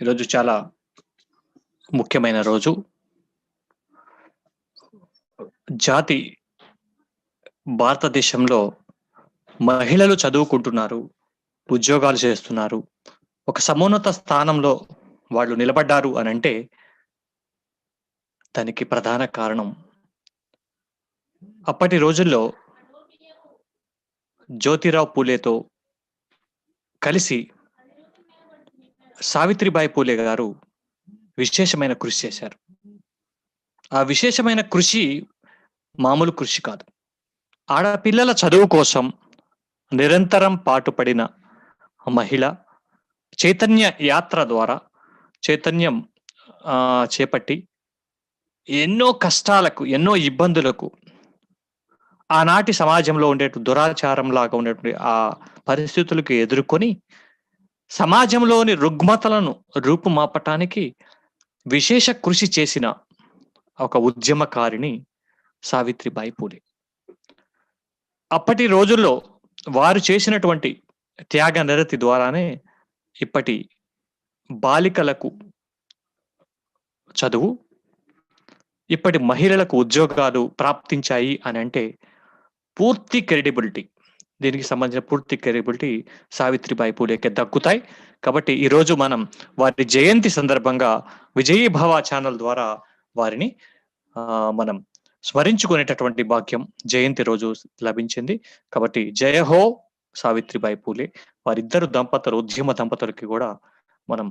ఈరోజు చాలా ముఖ్యమైన రోజు. జాతి భారతదేశంలో మహిళలు చదువుకుంటున్నారు. ఉద్యోగాలు చేస్తున్నారు. ఒక సమోన్నత స్థానంలో వాళ్ళు నిలబడ్డారు అని అంటే దానికి ప్రధాన కారణం అప్పటి రోజుల్లో జ్యోతిరావు పూలేతో కలిసి సావిత్రిబాయి పూలే గారు విశేషమైన కృషి చేశారు. ఆ విశేషమైన కృషి మామూలు కృషి కాదు. ఆడపిల్లల చదువు కోసం నిరంతరం పాటుపడిన మహిళ చైతన్య యాత్ర ద్వారా చైతన్యం చేపట్టి ఎన్నో కష్టాలకు, ఎన్నో ఇబ్బందులకు ఆనాటి సమాజంలో ఉండేటు దురాచారంలాగా ఉండేటువంటి ఆ పరిస్థితులకు ఎదుర్కొని సమాజంలోని రుగ్మతలను రూపుమాపటానికి విశేష కృషి చేసిన ఒక ఉద్యమకారిణి సావిత్రిబాయి పూలే. అప్పటి రోజుల్లో వారు చేసినటువంటి త్యాగ నిరతి ద్వారానే ఇప్పటి బాలికలకు చదువు, ఇప్పటి మహిళలకు ఉద్యోగాలు ప్రాప్తించాయి అని అంటే పూర్తి క్రెడిబిలిటీ దీనికి సంబంధించిన పూర్తి క్రెడిబిలిటీ సావిత్రిబాయి పూలేకే దక్కుతాయి. కాబట్టి ఈరోజు మనం వారి జయంతి సందర్భంగా విజయీభవ ఛానల్ ద్వారా వారిని మనం స్మరించుకునేటటువంటి భాగ్యం జయంతి రోజు లభించింది. కాబట్టి జయ హో సావిత్రిబాయి పూలే. వారిద్దరు దంపతులు ఉద్యమ దంపతులకి కూడా మనం